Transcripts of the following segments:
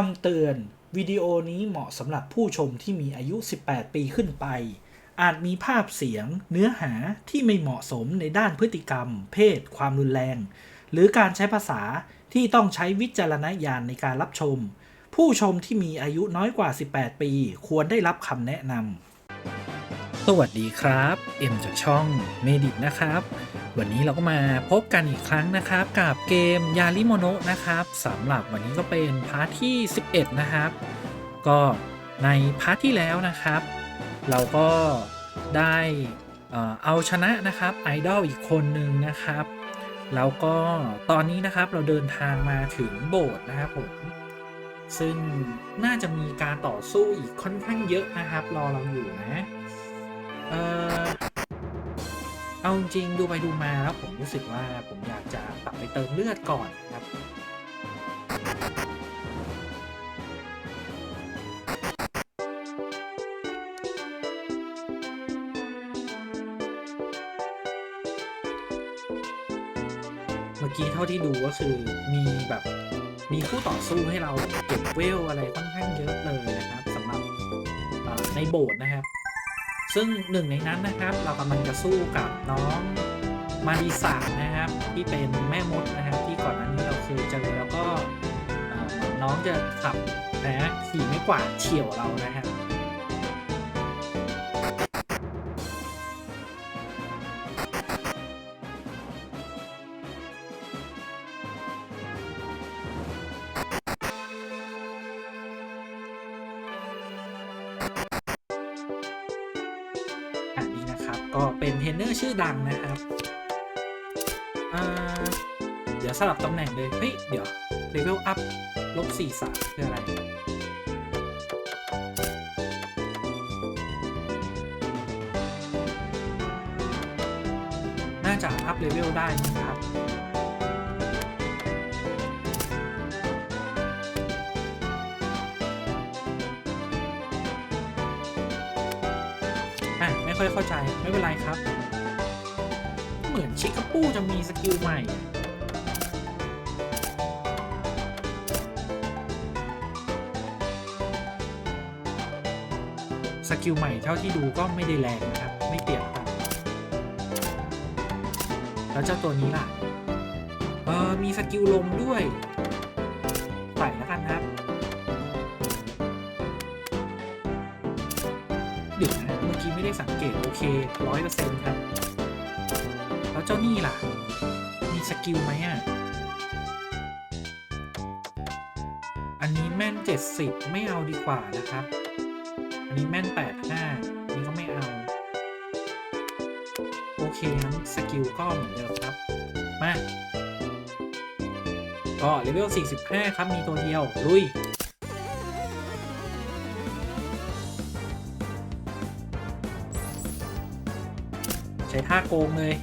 คำเตือน วิดีโอนี้เหมาะสำหรับผู้ชมที่มีอายุ 18 ปีขึ้นไป อาจมีภาพเสียง เนื้อหาที่ไม่เหมาะสมในด้านพฤติกรรม เพศ ความรุนแรง หรือการใช้ภาษาที่ต้องใช้วิจารณญาณในการรับชม ผู้ชมที่มีอายุน้อยกว่า 18 ปี ควรได้รับคำแนะนำ สวัสดีครับ เอ็มจากช่องเมดิ t นะครับ วันนี้เราก็มาพบกันอีกครั้งนะครับ กับเกมยาริโมโนะนะครับสำหรับวันนี้ก็เป็นพาร์ทที่ 11 นะครับ ก็ในพาร์ทที่แล้วนะครับ เราก็ได้เอาชนะนะครับไอดอลอีกคนหนึ่งนะครับ แล้วก็ตอนนี้นะครับเราเดินทางมาถึงโบสถ์นะครับผมซึ่งน่าจะมีการต่อสู้อีกค่อนข้างเยอะนะครับ รอเราอยู่นะ เออเอาจริงดูไปดูมาแล้วผมรู้สึกว่าผมอยากจะกลับไปเติมเลือดก่อนครับเมื่อกี้เท่าที่ดูก็คือมีแบบมีคู่ต่อสู้ให้เราเก็บเวลอะไรค่อนข้างเยอะเลยนะครับสำหรับในโบสถ์นะครับ ซึ่งหนึ่งในนั้นนะครับ เรากำลังจะสู้กับน้องมาริสานะครับ ที่เป็นแม่มดนะครับ ที่ก่อนหน้านี้เราเคยเจอแล้วก็น้องจะขับนะขี่ไม่กวาดเฉี่ยวเรานะครับ เป็นเทรนเนอร์ชื่อดังนะครับเดี๋ยวสลับตำแหน่งเลย เฮ้ย เดี๋ยวเลเวลอัพลบสี่สามคืออะไร น่าจะอัพเลเวลได้นะครับ ไม่เป็นไรครับ เหมือนชิคาปูจะมีสกิลใหม่สกิลใหม่เท่าที่ดูก็ไม่ได้แรงนะครับ ไม่เปลี่ยนครับแล้วเจ้าตัวนี้ล่ะ เออมีสกิลลมด้วย่ได้สังเกตโอเคร้อยเปอร์เซ็นต์ครับ แล้วเจ้านี่ล่ะ มีสกิลไหมอะ อันนี้แม่น 70 ไม่เอาดีกว่านะครับ อันนี้แม่น 85นี่ก็ไม่เอา โอเคงั้นสกิลก็เหมือนเดิมครับ มา ก็เลเวล 45 ครับ มีตัวเดียว ลุย โกงเลย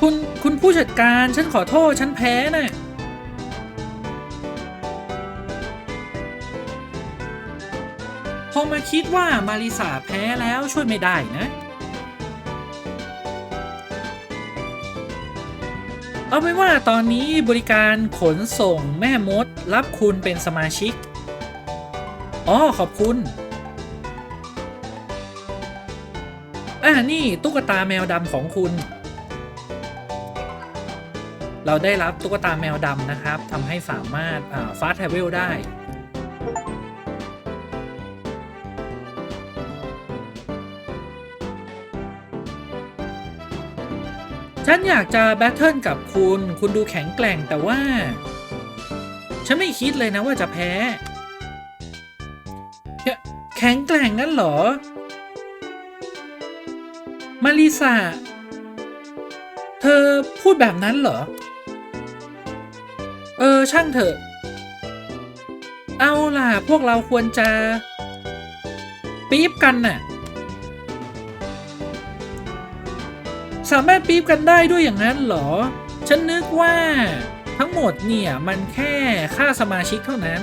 คุณคุณผู้จัดการฉันขอโทษฉันแพ้น่ะพอมาคิดว่ามาริสาแพ้แล้วช่วยไม่ได้นะ เอาไม่ว่าตอนนี้บริการขนส่งแม่มด รับคุณเป็นสมาชิก อ๋อ ขอบคุณ อ่านี่ตุ๊กตาแมวดำของคุณ เราได้รับตุ๊กตาแมวดำนะครับทำให้สามารถฟาสต์ทเวลได้ นอยากจะแบทเทิลกับคุณ คุณดูแข็งแกร่งแต่ว่า ฉันไม่คิดเลยนะว่าจะแพ้ แขแข็งแกร่งงั้นเหรอ มาริสาเธอพูดแบบนั้นเหรอ เออ ช่างเถอะ เอาล่ะ พวกเราควรจะ ปี๊บกันน่ะ สามารถปี๊บกันได้ด้วยอย่างนั้นเหรอ ฉันนึกว่า ทั้งหมดเนี่ยมันแค่ค่าสมาชิกเท่านั้น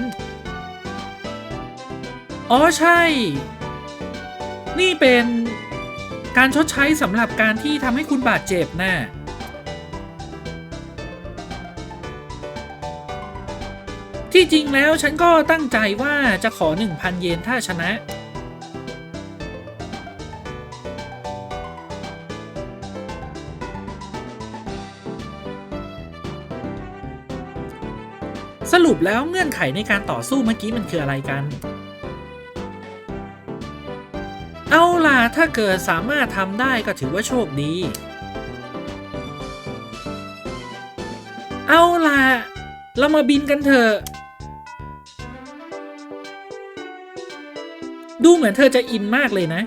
อ๋อใช่ นี่เป็นการชดใช้สำหรับการที่ทำให้คุณบาดเจ็บน่ะที่จริงแล้วฉันก็ตั้งใจว่าจะขอ 1,000 เยนถ้าชนะ สรุปแล้วเงื่อนไขในการต่อสู้เมื่อกี้มันคืออะไรกัน เอาล่ะ ถ้าเกิดสามารถทำได้ก็ถือว่าโชคดี เอาล่ะ เรามาบินกันเถอะ ดูเหมือนเธอจะอินมากเลยนะ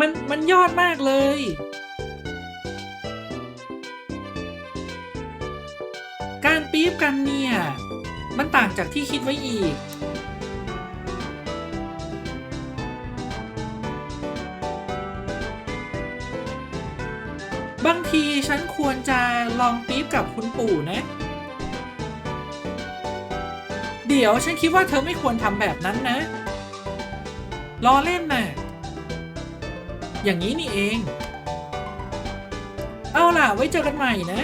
มันมันยอดมากเลย การปี๊บกันเนี่ย มันต่างจากที่คิดไว้อีก บางทีฉันควรจะลองปี๊บกับคุณปู่นะ เดี๋ยวฉันคิดว่าเธอไม่ควรทำแบบนั้นนะล้อเล่นน่ะอย่างนี้นี่เอง เอาล่ะ ไว้เจอกันใหม่นะ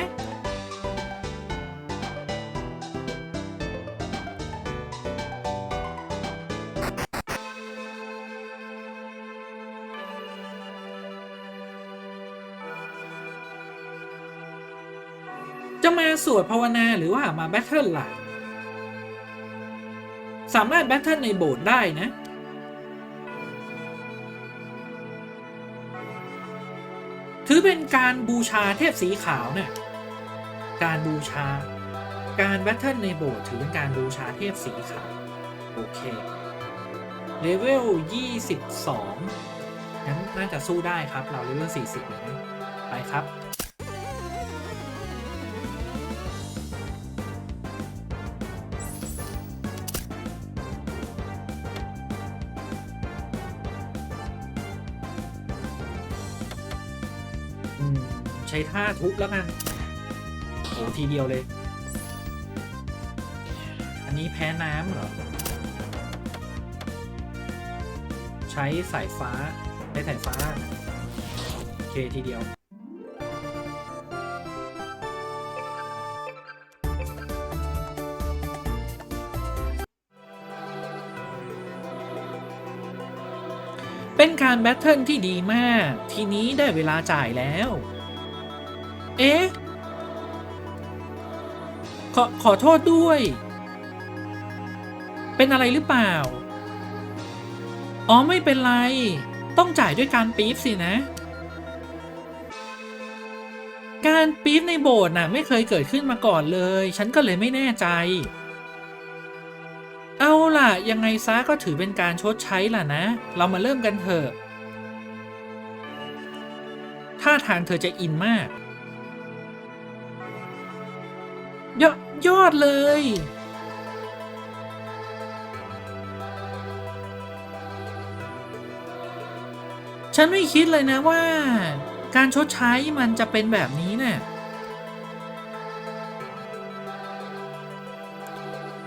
สวดภาวนาหรือว่ามาแบทเทิลล่ะ สามารถแบทเทิลในโบสถ์ได้นะ ถือเป็นการบูชาเทพสีขาวเนี่ยการบูชา การแบทเทิลในโบสถ์ถือเป็นการบูชาเทพสีขาว โอเคเลเวล 22 งั้นน่าจะสู้ได้ครับ เราเลเวล 40เลยนะ ไปครับ ใช้ท่าทุบแล้วกันโอ้ทีเดียวเลย อันนี้แพ้น้ำเหรอ ใช้สายฟ้าใช้สายฟ้า โอเคทีเดียว เป็นการแบทเทิลที่ดีมาก ทีนี้ได้เวลาจ่ายแล้ว เอ๊ะ ขอ ขอโทษด้วย เป็นอะไรหรือเปล่า อ๋อไม่เป็นไร ต้องจ่ายด้วยการปี๊บสินะ การปี๊บในโบสถ์น่ะ ไม่เคยเกิดขึ้นมาก่อนเลย ฉันก็เลยไม่แน่ใจ เอาล่ะ ยังไงซะก็ถือเป็นการชดใช้ล่ะนะ เรามาเริ่มกันเถอะท่าทางเธอจะอินมาก ยอดยอดเลย ฉันไม่คิดเลยนะว่า การชดใช้มันจะเป็นแบบนี้เนี่ย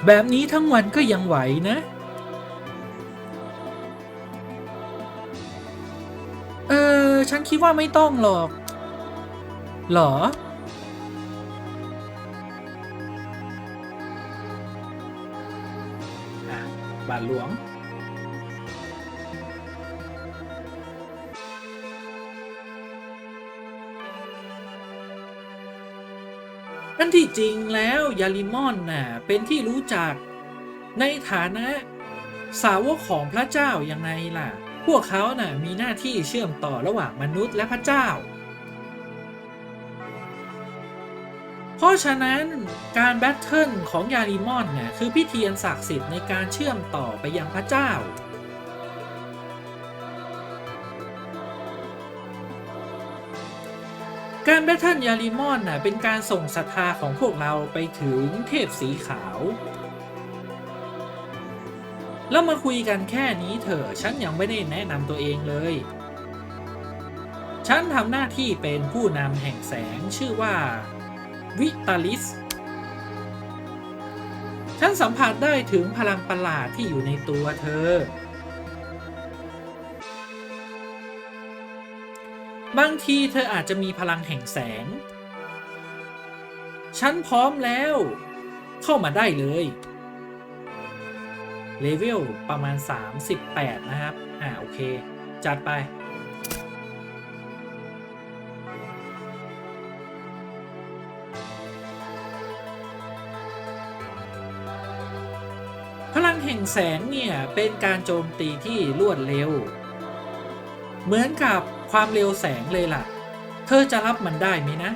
แบบนี้ทั้งวันก็ยังไหวนะ เออ ฉันคิดว่าไม่ต้องหรอก หรอ บาทหลวงอันที่จริงแล้วยาลิมอนน่ะเป็นที่รู้จัก ในฐานะ สาวกของพระเจ้ายังไงล่ะ พวกเขาน่ะมีหน้าที่เชื่อมต่อระหว่างมนุษย์และพระเจ้า ราะฉะนั้นการแบทเทิลของยาลิมอนเนี่ยคือพิธีอันศักดิ์สิทธิ์ในการเชื่อมต่อไปยังพระเจ้า การแบทเทิลยาลิมอนน่ะเป็นการส่งศรัทธาของพวกเราไปถึงเทพสีขาว แล้วมาคุยกันแค่นี้เถอะฉันยังไม่ได้แนะนำตัวเองเลยฉันทำหน้าที่เป็นผู้นำแห่งแสงชื่อว่า วิตาลิส ฉันสัมผัสได้ถึงพลังประหลาดที่อยู่ในตัวเธอ บางทีเธออาจจะมีพลังแห่งแสง ฉันพร้อมแล้ว เข้ามาได้เลย เลเวลประมาณ 38 นะครับ อ่า โอเค จัดไป แสงเนี่ยเป็นการโจมตีที่รวดเร็ว เหมือนกับความเร็วแสงเลยล่ะ เธอจะรับมันได้ไหมนะ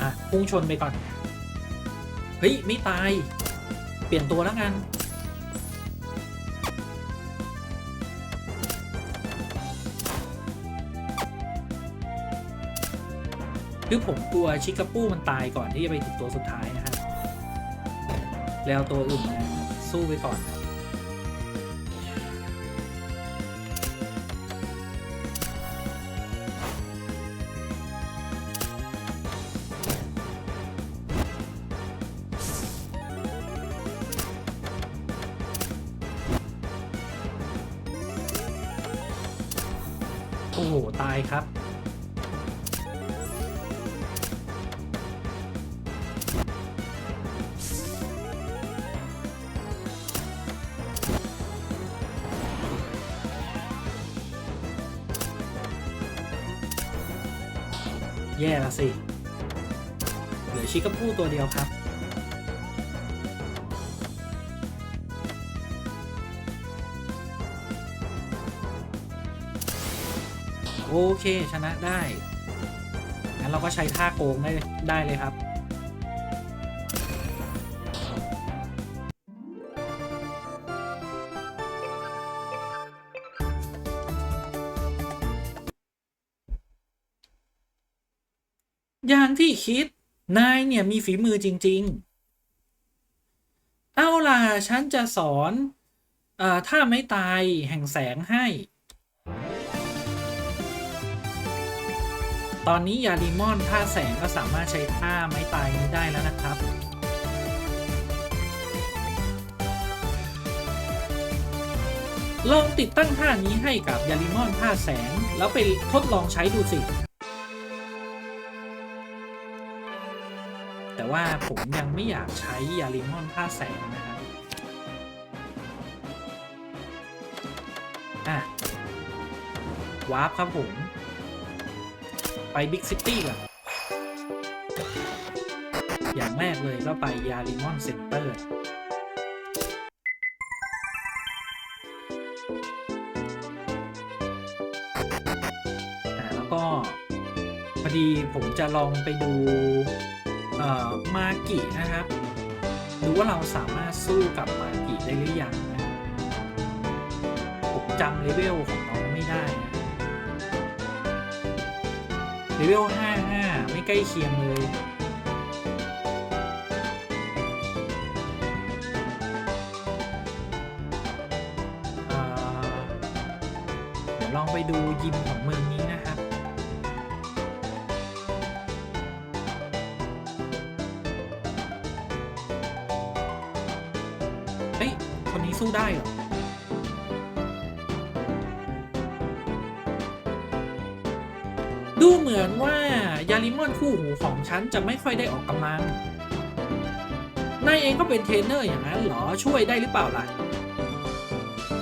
อะพุ่งชนไปก่อน เฮ้ย ไม่ตาย เปลี่ยนตัวแล้วกัน คือผมกลัวชิคาปูมันตายก่อนที่จะไปถึงตัวสุดท้ายนะฮะแล้วตัวอื่นนะสู้ไปก่อนนะ แย่ละสิ เหลือชิคาพูตัวเดียวครับ โอเคชนะได้ งั้นเราก็ใช้ท่าโกงได้ได้เลยครับ นายเนี่ยมีฝีมือจริง ๆ เอาล่ะ ฉันจะสอนอ่อท่าไม่ตายแห่งแสงให้ ตอนนี้ยาดีมอนท่าแสงก็สามารถใช้ท่าไม้ตายนี้ได้แล้วนะครับลองติดตั้งท่านี้ให้กับยาลิมอนท่าแสง แล้วไปทดลองใช้ดูสิ ว่าผมยังไม่อยากใช้ยาลิมอนท่าแสงนะครับอะวาร์ปครับผม ไปบิ๊กซิตี้ก่อนอย่างแรกเลยก็ไปยาลิมอนเซ็นเตอร์แล้วก็พอดีผมจะลองไปดู มากินะครับดูว่าเราสามารถสู้กับมากิได้หรือยังนะผมจำเลเวลของน้องไม่ได้นะเลเวล 55 ไม่ใกล้เคียงเลยเดี๋ยวลองไปดูยิมของเมือง อนคู่หูของฉันจะไม่ค่อยได้ออกกำลัง นายเองก็เป็นเทรนเนอร์อย่างนั้นเหรอ ช่วยได้หรือเปล่าล่ะ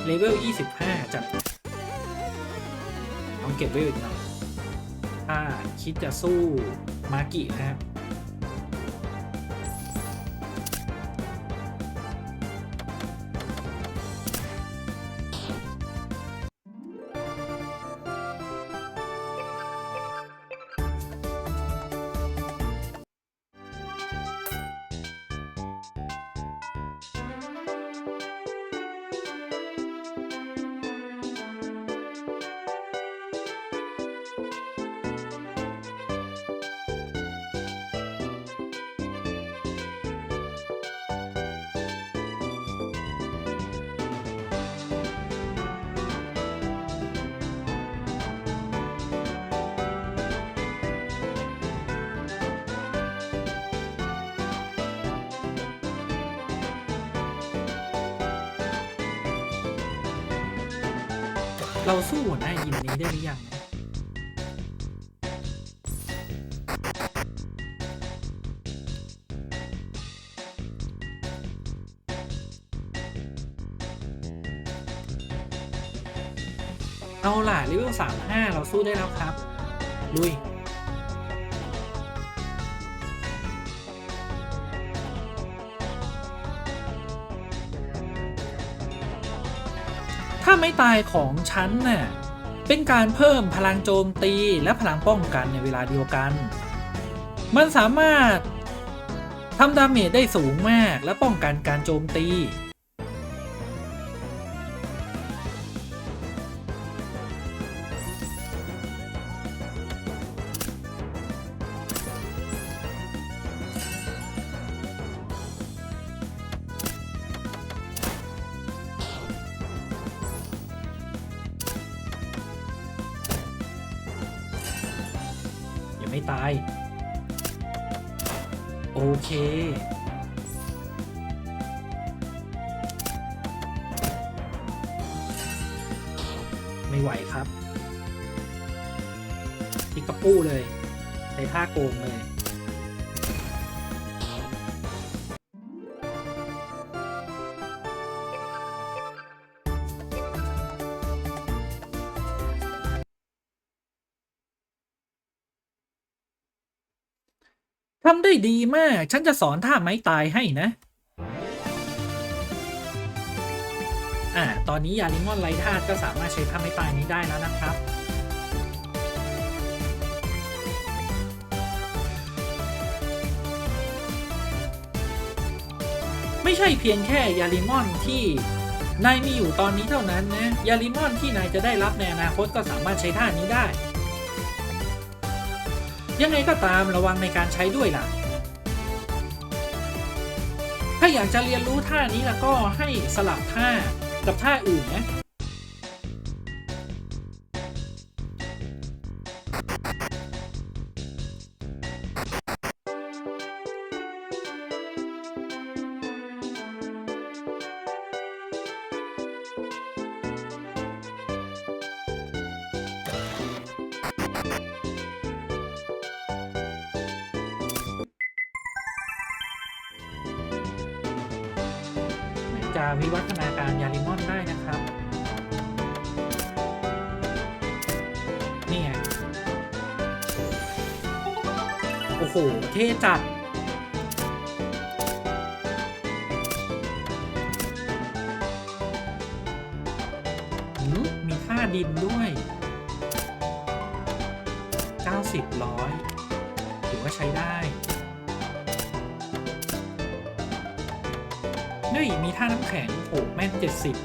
เลเวล 25จัดต้องเก็บไว้อีกหน่อยถ้าคิดจะสู้มากินะครับ เราสู้หัวหน้ายิมนี้ได้หรือยังเอาล่ะเลเวลสามห้าเราสู้ได้แล้วครับลุย ถ้าไม่ตายของฉันน่ะเป็นการเพิ่มพลังโจมตีและพลังป้องกันในเวลาเดียวกัน มันสามารถทำดาเมจได้สูงมากและป้องกันการโจมตี ตาย โอเค ไม่ไหวครับทิกกระปู้เลย ใช้ท่าโกงเลย ด้ดีมาก ฉันจะสอนท่าไม้ตายให้นะ อ่า ตอนนี้ยาลิมอนไลท่าตุก็สามารถใช้ท่าไม้ตายนี้ได้แล้วนะครับไม่ใช่เพียงแค่ยาลิมอนที่นายมีอยู่ตอนนี้เท่านั้นนะยาลิมอนที่นายจะได้รับในอนาคตก็สามารถใช้ท่านี้ได้ ยังไงก็ตามระวังในการใช้ด้วยล่ะ อยากจะเรียนรู้ท่านี้แล้วก็ให้สลับท่ากับท่าอื่นนะ วิวัฒนาการยาลิมอนได้นะครับ นี่ไง โอ้โห เท่จัดมมีท่าดินด้วยาน้ำแข็งโอ้แม่นเจ็ดสิบ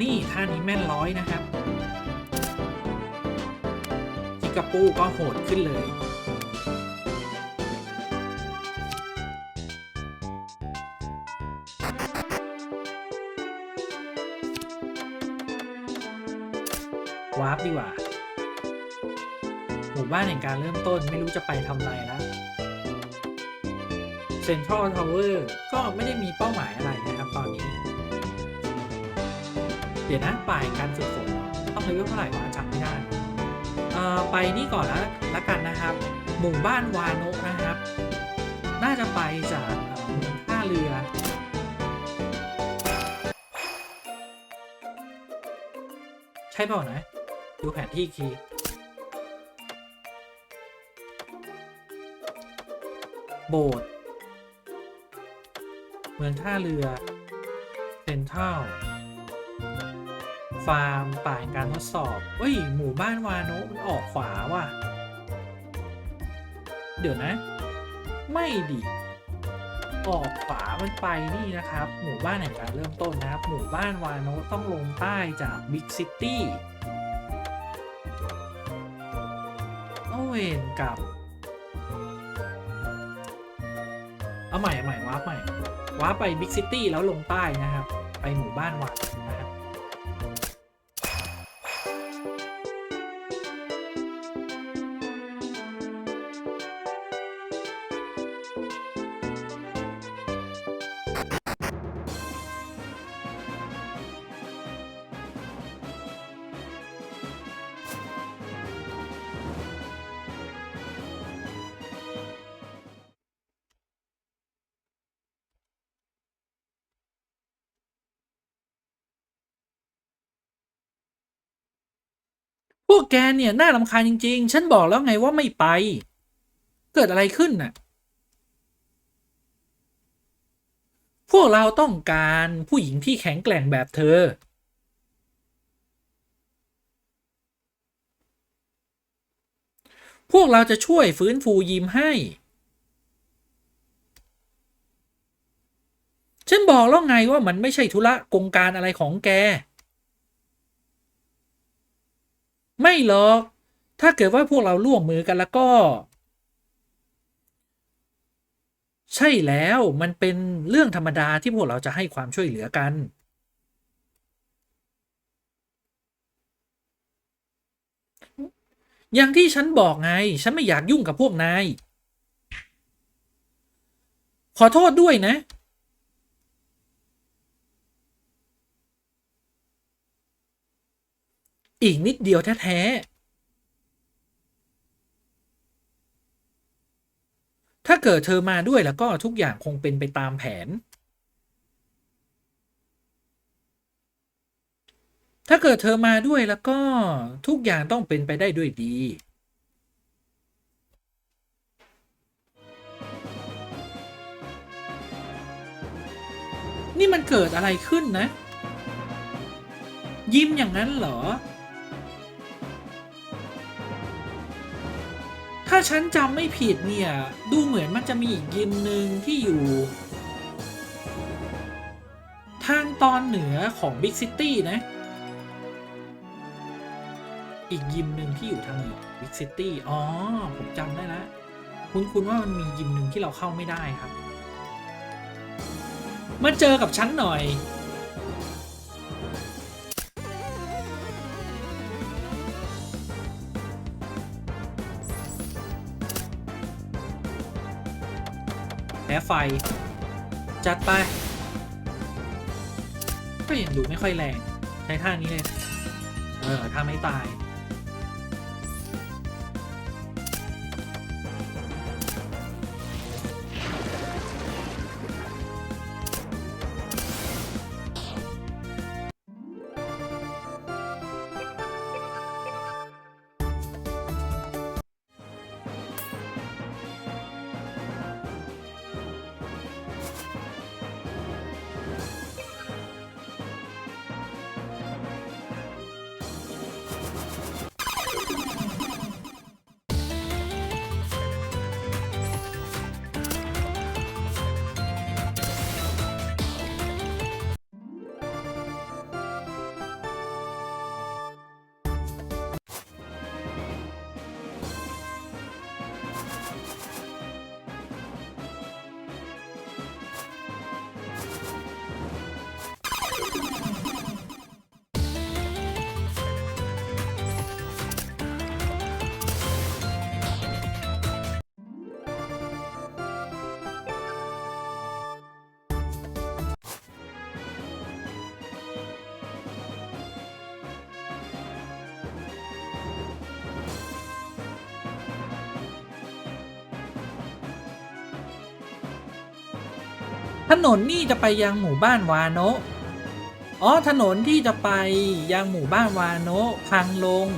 นี่ท่านี้แม่นร้อยนะครับ จิกาปูก็โหดขึ้นเลย วาร์ปดีกว่า หมู่บ้านแห่งการเริ่มต้นไม่รู้จะไปทำอะไรแล้วเซ็นทรัลทาวเวอร์ก็ไม่ได้มีเป้าหมายอะไรนะครับตอนนี้ เดี๋ยวนะป่ายการฝึกฝนต้องเลเวลเท่าไหร่วะจำไม่ได้เออไปนี่ก่อนแล้วละกันนะครับ หมู่บ้านวานกนะครับ น่าจะไปจากเมืองท่าเรือใช่เปล่านะ ดูแผนที่อี โบสถ์เมืองท่าเรือเซนทรัลฟาร์มป่าแห่งการทดสอบเฮ้ย หมู่บ้านวาโนะมันออกขวาว่ะ เดี๋ยวนะ ไม่ดิ ออกขวามันไปนี่นะครับ หมู่บ้านแห่งการเริ่มต้นนะครับ หมู่บ้านวาโนะต้องลงใต้จากบิ๊กซิตี้โอเวนกับ ใหม่ใหม่วาร์ปใหม่วาร์ปไปบิ๊กซิตี้แล้วลงใต้นะครับ ไปหมู่บ้านวานนะครับ วกแกเนี่ยน่ารำคาญจริง ๆ ฉันบอกแล้วไงว่าไม่ไป เกิดอะไรขึ้นน่ะ พวกเราต้องการผู้หญิงที่แข็งแกร่งแบบเธอ พวกเราจะช่วยฟื้นฟูยิมให้ ฉันบอกแล้วไงว่ามันไม่ใช่ธุระกงการอะไรของแก ไม่หรอก ถ้าเกิดว่าพวกเราร่วมมือกันแล้วก็ ใช่แล้วมันเป็นเรื่องธรรมดาที่พวกเราจะให้ความช่วยเหลือกัน อย่างที่ฉันบอกไง ฉันไม่อยากยุ่งกับพวกนาย ขอโทษด้วยนะ อีกนิดเดียวแท้ๆ ถ้าเกิดเธอมาด้วยแล้วก็ทุกอย่างคงเป็นไปตามแผน ถ้าเกิดเธอมาด้วยแล้วก็ทุกอย่างต้องเป็นไปได้ด้วยดี นี่มันเกิดอะไรขึ้นนะ ยิ้มอย่างนั้นเหรอ ถ้าฉันจำไม่ผิดเนี่ย ดูเหมือนมันจะมีอีกยิมหนึ่งที่อยู่ ทางตอนเหนือของบิ๊กซิตี้นะ อีกยิมหนึ่งที่อยู่ทางเหนือบิ๊กซิตี้อ๋อ ผมจำได้แล้วคุณคุณว่ามันมียิมหนึ่งที่เราเข้าไม่ได้ครับ มาเจอกับฉันหน่อย พ้ไฟ จัดไป ก็ยังดูไม่ค่อยแรง ใช้ท่านี้เลย เออท่าไม่ตาย ถนนนี่จะไปยังหมู่บ้านวาโนะอ๋อถนนที่จะไปยังหมู่บ้านวาโนะพังลง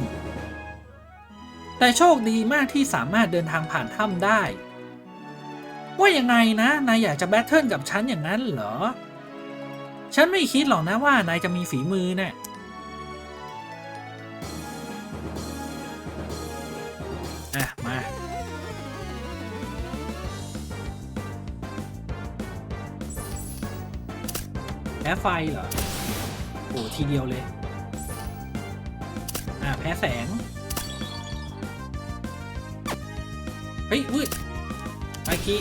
แต่โชคดีมากที่สามารถเดินทางผ่านถ้ำได้ ว่ายังไงนะ นายอยากจะแบทเทิลกับฉันอย่างนั้นเหรอ ฉันไม่คิดหรอกนะว่านายจะมีฝีมือเนะ่ย ไฟเหรอโอ้ทีเดียวเลย อ่าแพ้แสง เฮ้ยวืดไปคี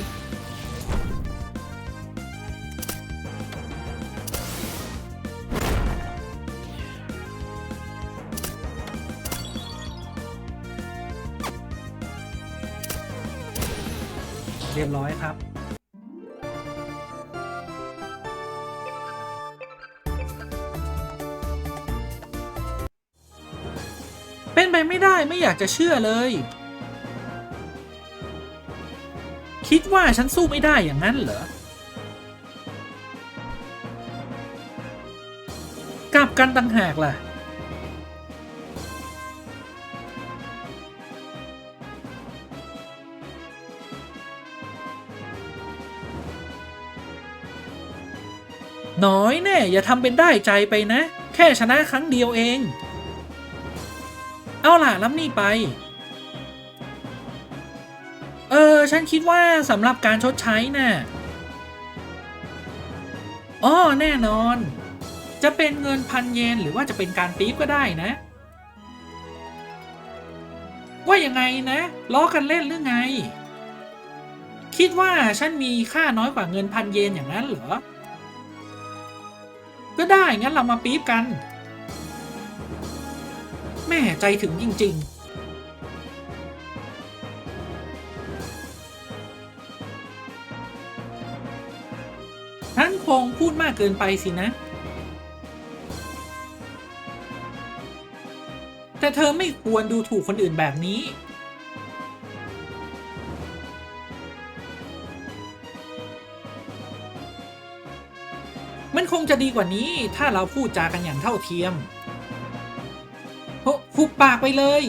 เรียบร้อยครับ ไม่อยากจะเชื่อเลย คิดว่าฉันสู้ไม่ได้อย่างนั้นเหรอ กลับกันต่างหากล่ะ น้อยแน่ อย่าทำเป็นได้ใจไปนะ แค่ชนะครั้งเดียวเอง เอาล่ะรับนี่ไป เออ ฉันคิดว่าสำหรับการชดใช้น่ะอ๋อแน่นอน จะเป็นเงินพันเยนหรือว่าจะเป็นการปี๊บก็ได้นะ ว่ายังไงนะ ล้อกันเล่นหรือไง คิดว่าฉันมีค่าน้อยกว่าเงินพันเยนอย่างนั้นเหรอ ก็ได้งั้นเรามาปี๊บกัน แม่ใจถึงจริง ๆท่านคงพูดมากเกินไปสินะ แต่เธอไม่ควรดูถูกคนอื่นแบบนี้ มันคงจะดีกว่านี้ถ้าเราพูดจากันอย่างเท่าเทียม หุบปากไปเลย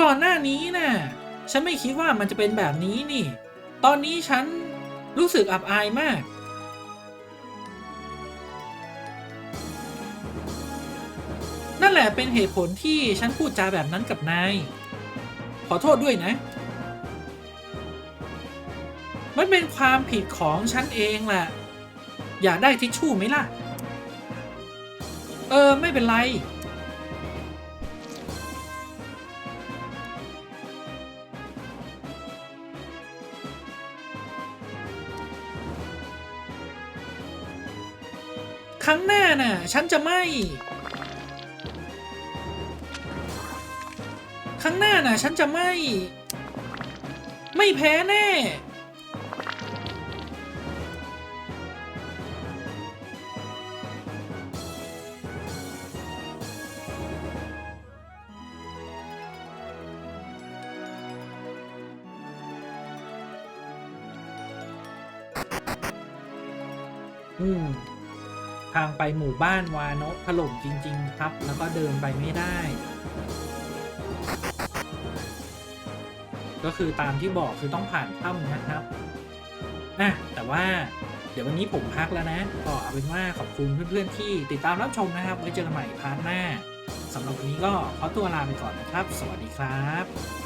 ก่อนหน้านี้น่ะ ฉันไม่คิดว่ามันจะเป็นแบบนี้นี่ ตอนนี้ฉันรู้สึกอับอายมาก ละเป็นเหตุผลที่ฉันพูดจาแบบนั้นกับนาย ขอโทษด้วยนะ มันเป็นความผิดของฉันเองแหละ อยากได้ทิชชู่ไหมล่ะ เออ ไม่เป็นไร ครั้งหน้าน่ะ ฉันจะไม่ ครั้งหน้าน่ะฉันจะไม่ ไม่แพ้แน่ อืม ทางไปหมู่บ้านวาโนะถล่มจริง ๆ ครับ แล้วก็เดินไปไม่ได้ ก็คือตามที่บอกคือต้องผ่านถ้ำนะครับนะแต่ว่าเดี๋ยววันนี้ผมพักแล้วนะ ก็เอาเป็นว่าขอบคุณเพื่อนๆที่ติดตามรับชมนะครับ ไว้เจอกันใหม่พาร์ทหน้าสำหรับวันนี้ก็ขอตัวลาไปก่อนนะครับ สวัสดีครับ